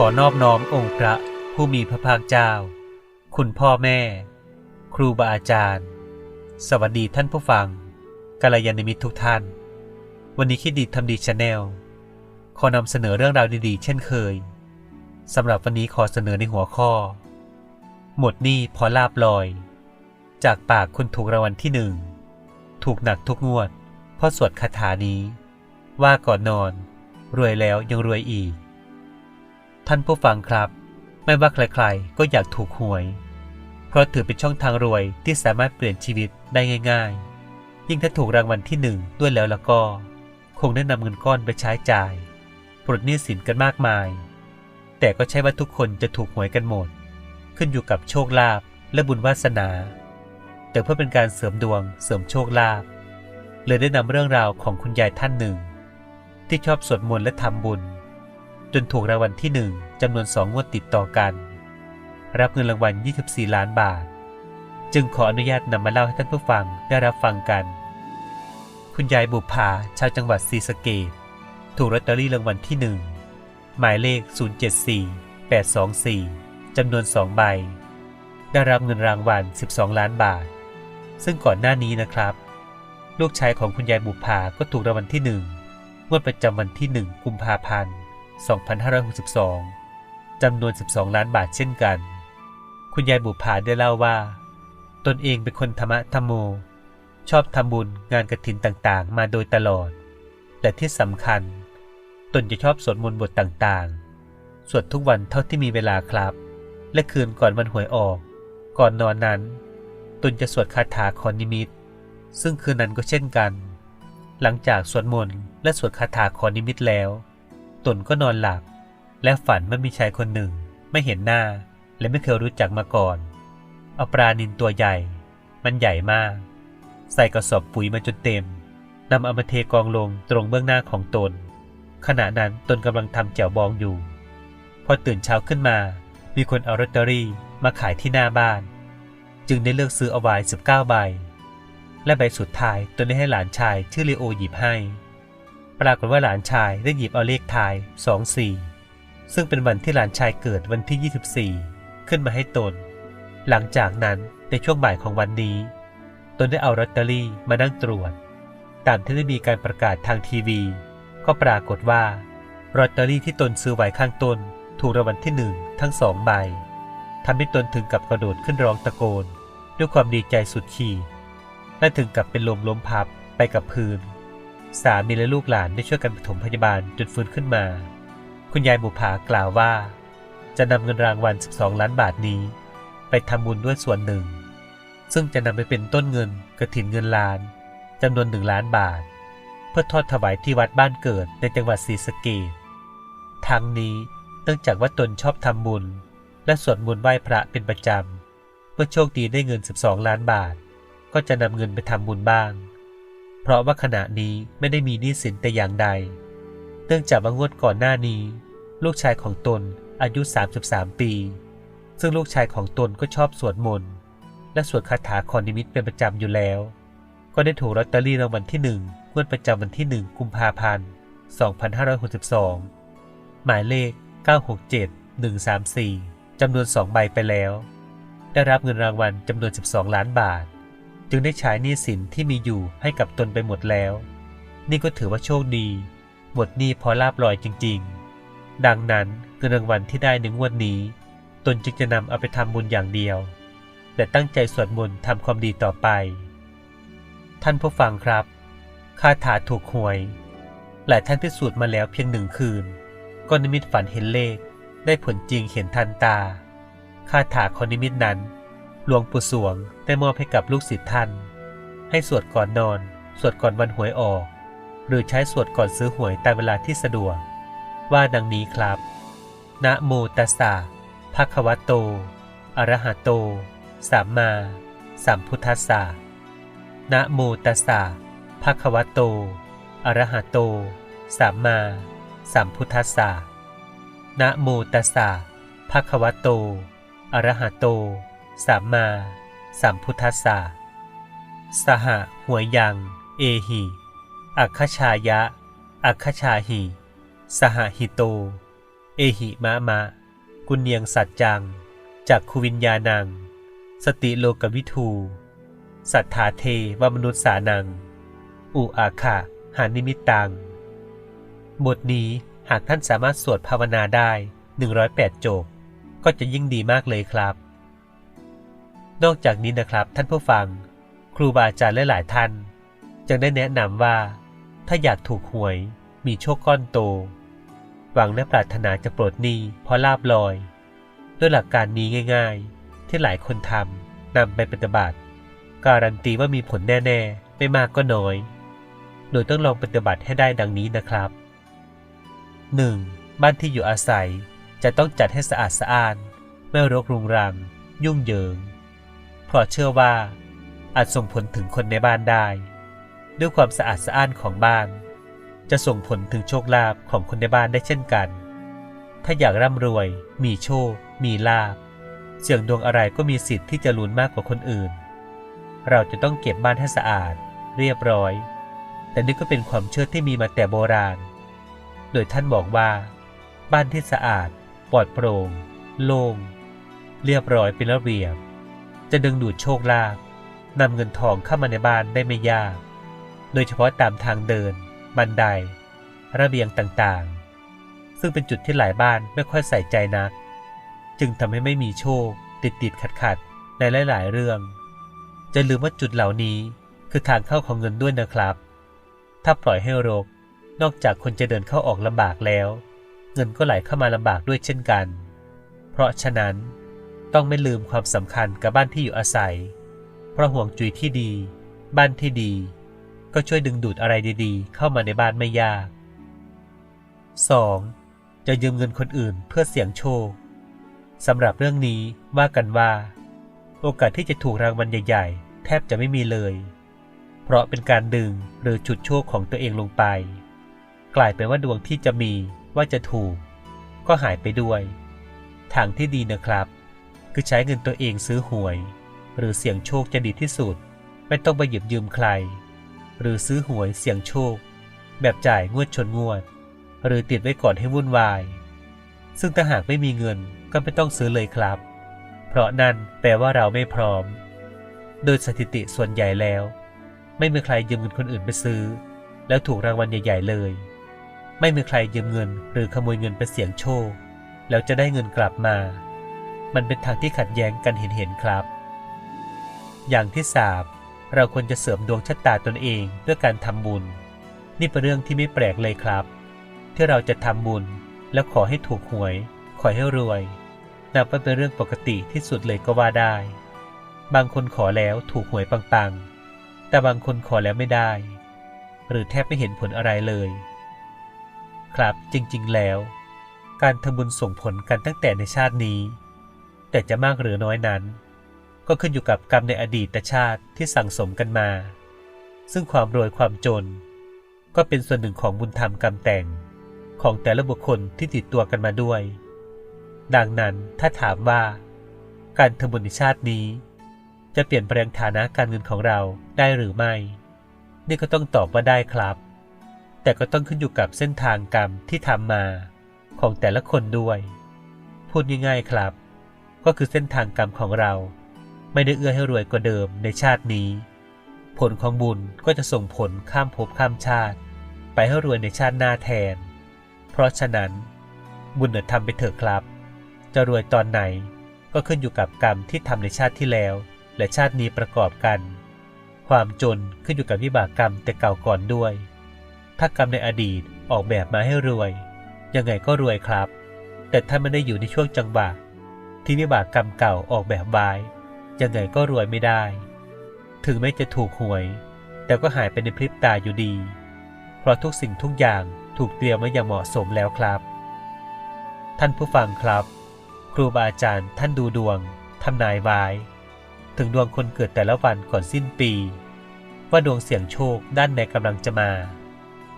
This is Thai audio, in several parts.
ขอนอบน้อมองค์พระผู้มีพระภาคเจ้า คุณพ่อแม่ ครูบาอาจารย์ สวัสดีท่านผู้ฟังกัลยาณมิตรทุกท่าน วันนี้คิดดีทำดีชาแนลขอนำเสนอเรื่องราวดีๆ เช่นเคยสำหรับวันนี้ขอเสนอในหัวข้อ หมดหนี้พอลาบลอย จากปากคุณถูกรางวัลที่หนึ่งถูกหนักทุกงวดเพราะสวดคาถานี้ ว่าก่อนนอน รวยแล้วยังรวยอีก ท่านผู้ฟังครับ ไม่ว่าใครๆ ก็อยากถูกหวย เพราะถือเป็นช่องทางรวยที่สามารถเปลี่ยนชีวิตได้ง่าย ๆ ยิ่งถ้าถูกรางวัลที่หนึ่งด้วยแล้วแล้วก็ คงได้นำเงินก้อนไปใช้จ่ายปลดหนี้สินกันมากมาย แต่ก็ใช่ว่าทุกคนจะถูกหวยกันหมด ขึ้นอยู่กับโชคลาภและบุญวาสนา แต่เพื่อเป็นการเสริมดวงเสริมโชคลาภเลยได้นำเรื่องราวของคุณยายท่านหนึ่ง ที่ชอบสวดมนต์และทำบุญ จนถูกรางวัลที่หนึ่งจำนวนสองงวดติดต่อกัน รับเงินรางวัล 24 ล้านบาท จึงขออนุญาตนำมาเล่าให้ท่านผู้ฟังได้รับฟังกัน คุณยายบุภาชาวจังหวัดศรีสะเกดถูกลอตเตอรี่รางวัลที่หนึ่งหมายเลข 074 824จำนวน2ใบ ได้รับเงินรางวัล 12 ล้านบาท ซึ่งก่อนหน้านี้นะครับ ลูกชายของคุณยายบุภาก็ถูกรางวัลที่หนึ่งงวดประจำวันที่1กุมภาพันธ์ 2562 จำนวน 12 ล้านบาทเช่นกัน คุณยายบุภาได้เล่าว่า ตนเองเป็นคนธรรมะธรรมโม ชอบทำบุญงานกระถินต่างๆ มาโดยตลอด แต่ที่สำคัญ ตนจะชอบสวดมนต์บทต่างๆ สวดทุกวันเท่าที่มีเวลาครับ และคืนก่อนวันหวยออก ก่อนนอนนั้น ตนจะสวดคาถาคอนิมิต ซึ่งคืนนั้นก็เช่นกัน หลังจากสวดมนต์และสวดคาถาคอนิมิตแล้ว ตนก็นอนหลับ และฝันว่ามีชายคนหนึ่ง ไม่เห็นหน้า และไม่เคยรู้จักมาก่อน เอาปลานินตัวใหญ่ มันใหญ่มาก ใส่กระสอบปุ๋ยมาจนเต็มนำเอามาเทกองลงตรงเบื้องหน้าของตน ขณะนั้นตนกำลังทำแจ่วบองอยู่ พอตื่นเช้าขึ้นมา มีคนเอาลอตเตอรี่มาขายที่หน้าบ้าน จึงได้เลือกซื้อเอาไว้19ใบและใบสุดท้ายตนได้ให้หลานชายชื่อเลโอหยิบให้ ปรากฏว่าหลานชายได้หยิบเอาเลขท้าย 24 ซึ่งเป็นวันที่หลานชายเกิดวันที่ 24 ขึ้นมาให้ตน หลังจากนั้นในช่วงบ่ายของวันนี้ ตนได้เอาลอตเตอรี่มานั่งตรวจ ตามที่ได้มีการประกาศทางทีวี ก็ปรากฏว่าลอตเตอรี่ที่ตนซื้อไว้ข้างต้น ถูกรางวัลที่หนึ่งทั้งสองใบทำให้ตนถึงกับกระโดดขึ้นร้องตะโกน ด้วยความดีใจสุดขีดและถึงกับเป็นลมล้มพับไปกับพื้น สามีและลูกหลานได้ช่วยกันปฐมพยาบาลจนฟื้นขึ้นมา คุณยายบุภากล่าวว่า จะนำเงินรางวัล 12 ล้านบาทนี้ ไปทำบุญด้วยส่วนหนึ่ง ซึ่งจะนำไปเป็นต้นเงินกระถินเงินล้านจำนวนหนึ่งล้านบาท เพื่อทอดถวายที่วัดบ้านเกิดในจังหวัดศรีสะเกษทั้งนี้เนื่องจากว่าตนชอบทำบุญ และสวดมนต์ไหว้พระเป็นประจำเมื่อโชคดีได้เงิน 12 ล้านบาท ก็จะนำเงินไปทำบุญบ้าง เพราะว่าขณะนี้ไม่ได้มีหนี้สินแต่อย่างใด เนื่องจากว่างวดก่อนหน้านี้ ลูกชายของตนอายุ 33 ปี ซึ่งลูกชายของตนก็ชอบสวดมนต์และสวดคาถาคอนิมิตเป็นประจำอยู่แล้ว ก็ได้ถูกลอตเตอรี่รางวัลที่หนึ่งงวดประจำวันที่1กุมภาพันธ์ 2562 หมายเลข 967134จำนวน 2 ใบไปแล้ว ได้รับเงินรางวัลจำนวน 12 ล้านบาท จึงได้ใช้หนี้สินที่มีอยู่ให้กับตนไปหมดแล้ว นี่ก็ถือว่าโชคดีหมดหนี้พอลาบลอยจริง ๆ ดังนั้นเงินรางวัลที่ได้ในงวดนี้ ตนจึงจะนำเอาไปทำบุญอย่างเดียวและตั้งใจสวดมนต์ทำความดีต่อไป ท่านผู้ฟังครับคาถาถูกหวย หลายท่านพิสูจน์มาแล้วเพียงหนึ่งคืน ก็นิมิตฝันเห็นเลข ได้ผลจริงเห็นทันตาคาถาคอนิมิตนั้น หลวงปู่สวงได้มอบให้กับลูกศิษย์ท่าน ให้สวดก่อนนอน สวดก่อนวันหวยออก หรือใช้สวดก่อนซื้อหวยตามเวลาที่สะดวก ว่าดังนี้ครับ นะโมตัสสะภะคะวะโต อะระหะโต สัมมาสัมพุทธัสสะนะโมตัสสะภะคะวะโต อะระหะโต สัมมาสัมพุทธัสสะนะโมตัสสะภะคะวะโต อะระหะโต สัมมาสัมพุทธัสสะสหหัวยัง เอหิอัคคชายะ อัคคชาหิ สหหิโต เอหิมะมะ กุเนียงสัจจัง จากคุวิญญาณัง สติโลกวิทู สัทธาเทวมนุษย์สานัง อุอาคะหานิมิตัง บทนี้หากท่านสามารถสวดภาวนาได้ 108 จบ ก็จะยิ่งดีมากเลยครับ นอกจากนี้นะครับท่านผู้ฟัง ครูบาอาจารย์หลายๆท่านยังได้แนะนำว่า ถ้าอยากถูกหวยมีโชคก้อนโต หวังและปรารถนาจะปลดหนี้เพราะลาบลอย ด้วยหลักการนี้ง่าย ๆ ที่หลายคนทำนำไปปฏิบัติ การันตีว่ามีผลแน่ ๆ ไม่มากก็น้อย โดยต้องลองปฏิบัติให้ได้ดังนี้นะครับ 1. บ้านที่อยู่อาศัยจะต้องจัดให้สะอาดสะอ้านไม่รกรุงรัง ยุ่งเหยิง เพราะเชื่อว่าอาจส่งผลถึงคนในบ้านได้ ด้วยความสะอาดสะอ้านของบ้าน จะส่งผลถึงโชคลาภของคนในบ้านได้เช่นกัน ถ้าอยากร่ำรวย มีโชค มีลาภเสี่ยงดวงอะไรก็มีสิทธิ์ที่จะลุ้นมากกว่าคนอื่น เราจะต้องเก็บบ้านให้สะอาด เรียบร้อย แต่นี่ก็เป็นความเชื่อที่มีมาแต่โบราณ โดยท่านบอกว่า บ้านที่สะอาด ปลอดโปร่ง โล่ง เรียบร้อยเป็นระเบียบ จะดึงดูดโชคลาภนำเงินทองเข้ามาในบ้านได้ไม่ยาก โดยเฉพาะตามทางเดิน บันได ระเบียงต่างๆ ซึ่งเป็นจุดที่หลายบ้านไม่ค่อยใส่ใจนัก จึงทำให้ไม่มีโชค ติดติดขัดขัดๆในหลาย ๆ เรื่อง จะลืมว่าจุดเหล่านี้คือทางเข้าของเงินด้วยนะครับ ถ้าปล่อยให้รก นอกจากคนจะเดินเข้าออกลำบากแล้ว เงินก็ไหลเข้ามาลำบากด้วยเช่นกัน เพราะฉะนั้น ต้องไม่ลืมความสำคัญกับบ้านที่อยู่อาศัย เพราะห่วงจุ้ยที่ดี บ้านที่ดี ก็ช่วยดึงดูดอะไรดีๆ เข้ามาในบ้านไม่ยาก 2. จะยืมเงินคนอื่นเพื่อเสี่ยงโชคสำหรับเรื่องนี้ว่ากันว่า โอกาสที่จะถูกรางวัลใหญ่ๆ แทบจะไม่มีเลย เพราะเป็นการดึงหรือจุดโชคของตัวเองลงไป กลายเป็นว่าดวงที่จะมีว่าจะถูก ก็หายไปด้วย ทางที่ดีนะครับ คือใช้เงินตัวเองซื้อหวย หรือเสี่ยงโชคจะดีที่สุด ไม่ต้องไปหยิบยืมใคร หรือซื้อหวยเสี่ยงโชค แบบจ่ายงวดชนงวด หรือติดไว้ก่อนให้วุ่นวาย ซึ่งถ้าหากไม่มีเงินก็ไม่ต้องซื้อเลยครับ เพราะนั่นแปลว่าเราไม่พร้อม โดยสถิติส่วนใหญ่แล้ว ไม่มีใครยืมเงินคนอื่นไปซื้อ แล้วถูกรางวัลใหญ่ ๆ เลย ไม่มีใครยืมเงินหรือขโมยเงินไปเสี่ยงโชค แล้วจะได้เงินกลับมา มันเป็นทางที่ขัดแย้งกันเห็นๆครับ อย่างที่สามเราควรจะเสริมดวงชะตาตนเองด้วยการทำบุญ นี่เป็นเรื่องที่ไม่แปลกเลยครับ ที่เราจะทำบุญแล้วขอให้ถูกหวย ขอให้รวยนับว่าเป็นเรื่องปกติที่สุดเลยก็ว่าได้ บางคนขอแล้วถูกหวยปังๆ แต่บางคนขอแล้วไม่ได้ หรือแทบไม่เห็นผลอะไรเลย ครับจริงๆแล้ว การทำบุญส่งผลกันตั้งแต่ในชาตินี้ แต่จะมากหรือน้อยนั้น ก็ขึ้นอยู่กับกรรมในอดีตชาติที่สั่งสมกันมา ซึ่งความรวยความจน ก็เป็นส่วนหนึ่งของบุญธรรมกรรมแต่งของแต่ละบุคคลที่ติดตัวกันมาด้วย ดังนั้นถ้าถามว่า การทำบุญในชาตินี้ จะเปลี่ยนแปลงฐานะการเงินของเราได้หรือไม่ นี่ก็ต้องตอบว่าได้ครับ แต่ก็ต้องขึ้นอยู่กับเส้นทางกรรมที่ทำมา ของแต่ละคนด้วย พูดง่ายๆครับ ก็คือเส้นทางกรรมของเรา ไม่ได้เอื้อให้รวยกว่าเดิมในชาตินี้ ผลของบุญก็จะส่งผลข้ามภพข้ามชาติ ไปให้รวยในชาติหน้าแทน เพราะฉะนั้น บุญเนทำไปเถอะครับ จะรวยตอนไหนก็ขึ้นอยู่กับกรรมที่ทำในชาติที่แล้ว และชาตินี้ประกอบกัน ความจนขึ้นอยู่กับวิบากกรรมแต่เก่าก่อนด้วย ถ้ากรรมในอดีตออกแบบมาให้รวย ยังไงก็รวยครับ แต่ถ้าไม่ได้อยู่ในช่วงจังหวะ ที่วิบากกรรมเก่าออกแบบไว้ยังไงก็รวยไม่ได้ ถึงแม้จะถูกหวย แต่ก็หายไปในพริบตาอยู่ดี เพราะทุกสิ่งทุกอย่างถูกเตรียมไว้อย่างเหมาะสมแล้วครับ ท่านผู้ฟังครับ ครูบาอาจารย์ท่านดูดวงทำนายไว้ถึงดวงคนเกิดแต่ละวันก่อนสิ้นปี ว่าดวงเสี่ยงโชคด้านในกำลังจะมา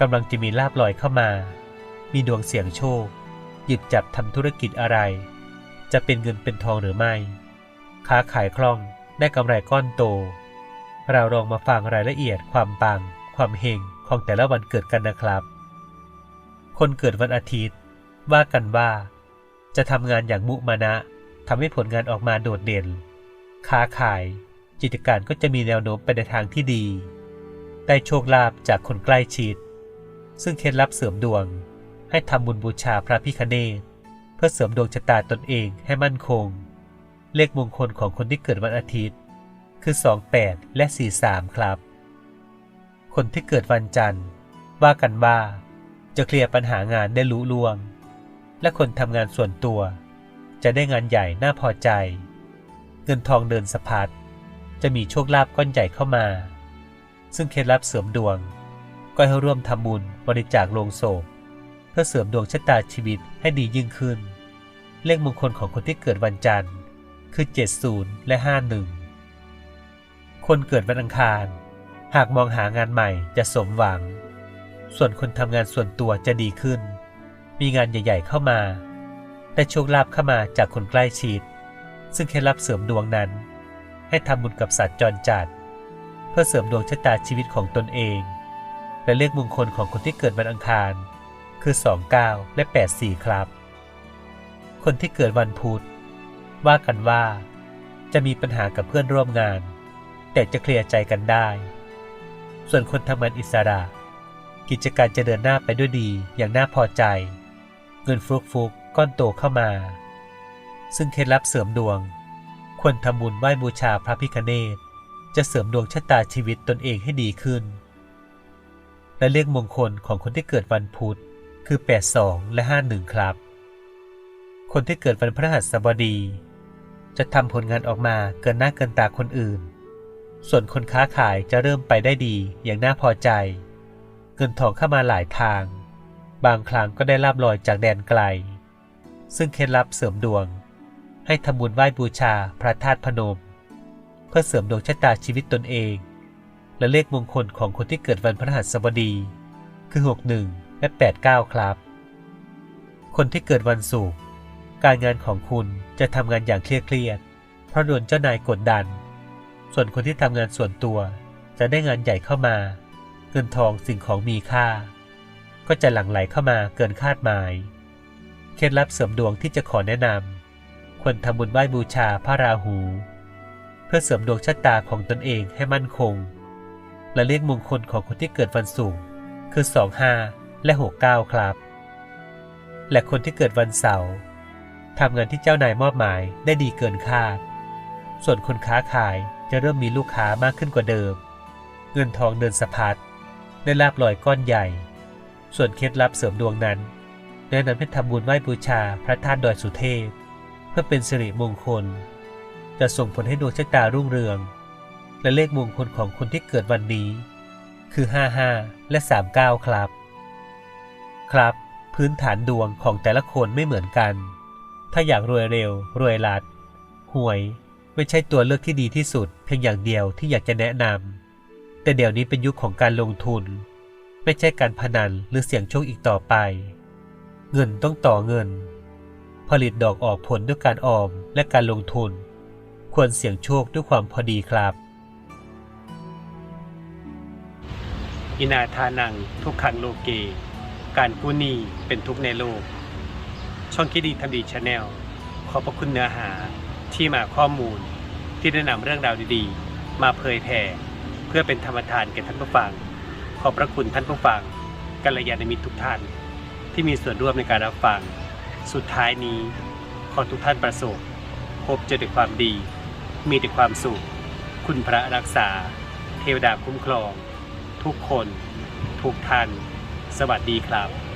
กำลังจะมีลาบลอยเข้ามา มีดวงเสี่ยงโชค หยิบจับทำธุรกิจอะไร จะเป็นเงินเป็นทองหรือไม่ ค้าขายคล่องได้กำไรก้อนโต เราลองมาฟังรายละเอียดความปัง ความเฮงของแต่ละวันเกิดกันนะครับ คนเกิดวันอาทิตย์ ว่ากันว่า จะทำงานอย่างมุมานะทำให้ผลงานออกมาโดดเด่น ค้าขายกิจการก็จะมีแนวโน้มไปในทางที่ดี ได้โชคลาภจากคนใกล้ชิด ซึ่งเคล็ดลับเสริมดวง ให้ทำบุญบูชาพระพิคเนต พื่อเสริมดวงชะตาตนเองให้มั่นคง เลขมงคลของคนที่เกิดวันอาทิตย์ คือ 28 และ 43 ครับ คนที่เกิดวันจันทร์ ว่ากันว่า จะเคลียร์ปัญหางานได้ลุล่วง และคนทำงานส่วนตัว จะได้งานใหญ่น่าพอใจ เงินทองเดินสะพัดจะมีโชคลาภก้อนใหญ่เข้ามา ซึ่งเคล็ดลับเสริมดวง ก็ให้ร่วมทำบุญบริจาคโลงศพ เพื่อเสริมดวงชะตาชีวิตให้ดียิ่งขึ้น เลขมงคลของคนที่เกิดวันจันทร์ คือ 70 และ 51 คนเกิดวันอังคาร หากมองหางานใหม่จะสมหวัง ส่วนคนทำงานส่วนตัวจะดีขึ้น มีงานใหญ่ ๆ เข้ามา ได้โชคลาภเข้ามาจากคนใกล้ชิด ซึ่งเคล็ดลับเสริมดวงนั้น ให้ทำบุญกับสัตว์จรจัด เพื่อเสริมดวงชะตาชีวิตของตนเอง และเลขมงคลของคนที่เกิดวันอังคาร คือ 29 และ 84 ครับ คนที่เกิดวันพุธว่ากันว่าจะมีปัญหากับเพื่อนร่วมงาน แต่จะเคลียร์ใจกันได้ ส่วนคนทำงานอิสระ กิจการจะเดินหน้าไปด้วยดีอย่างน่าพอใจ เงินฟุกฟุกก้อนโตเข้ามา ซึ่งเคล็ดลับเสริมดวง ควรทำบุญไหว้บูชาพระพิคเนตจะเสริมดวงชะตาชีวิตตนเองให้ดีขึ้น และเลขมงคลของคนที่เกิดวันพุธ คือ 82 และ 51 ครับ คนที่เกิดวันพฤหัสบดี จะทำผลงานออกมาเกินหน้าเกินตาคนอื่น ส่วนคนค้าขายจะเริ่มไปได้ดีอย่างน่าพอใจ เงินทองเข้ามาหลายทาง บางครั้งก็ได้ลาบลอยจากแดนไกล ซึ่งเคล็ดลับเสริมดวง ให้ทำบุญไหว้บูชาพระธาตุพนม เพื่อเสริมดวงชะตาชีวิตตนเองและเลขมงคลของคนที่เกิดวันพฤหัสบดี คือ 61 และ 89 ครับ คนที่เกิดวันศุกร์การงานของคุณจะทำงานอย่างเครียดเครียด เพราะโดนเจ้านายกดดัน ส่วนคนที่ทำงานส่วนตัว จะได้งานใหญ่เข้ามา เงินทองสิ่งของมีค่า ก็จะหลั่งไหลเข้ามาเกินคาดหมาย เคล็ดลับเสริมดวงที่จะขอแนะนำควรทำบุญไหว้บูชาพระราหู เพื่อเสริมดวงชะตาของตนเองให้มั่นคง และเลขมงคลของคนที่เกิดวันศุกร์คือ 25 และ 69 ครับ และคนที่เกิดวันเสาร์ทำงานที่เจ้านายมอบหมายได้ดีเกินคาด ส่วนคนค้าขายจะเริ่มมีลูกค้ามากขึ้นกว่าเดิม เงินทองเดินสะพัดได้ลาบลอยก้อนใหญ่ ส่วนเคล็ดลับเสริมดวงนั้นแนะนำให้ทำบุญไหว้บูชาพระธาตุดอยสุเทพ เพื่อเป็นสิริมงคล จะส่งผลให้ดวงชะตารุ่งเรือง และเลขมงคลของคนที่เกิดวันนี้ คือ 55 และ 39 ครับ ครับ พื้นฐานดวงของแต่ละคนไม่เหมือนกัน ถ้าอยากรวยเร็ว รวยลัดหวย ไม่ใช่ตัวเลือกที่ดีที่สุด เพียงอย่างเดียวที่อยากจะแนะนำแต่เดี๋ยวนี้เป็นยุคของการลงทุน ไม่ใช่การพนันหรือเสี่ยงโชคอีกต่อไป เงินต้องต่อเงิน ผลิตดอกออกผลด้วยการออมและการลงทุน ควรเสี่ยงโชคด้วยความพอดีครับอินาทานังทุกขังโลเก การกู้หนี้เป็นทุกข์ในโลก ช่องคิดดีทำดีชาแนลขอบพระคุณเนื้อหาที่มาข้อมูลที่ได้นำเรื่องราวดีๆ มาเผยแผ่เพื่อเป็นธรรมทานแก่ท่านผู้ฟัง ขอบพระคุณท่านผู้ฟังกัลยาณมิตรทุกท่าน ที่มีส่วนร่วมในการรับฟัง สุดท้ายนี้ ขอทุกท่านประสบพบเจอแต่ความดี มีแต่ความสุข คุณพระรักษา เทวดาคุ้มครอง ทุกคน ทุกท่าน สวัสดีครับ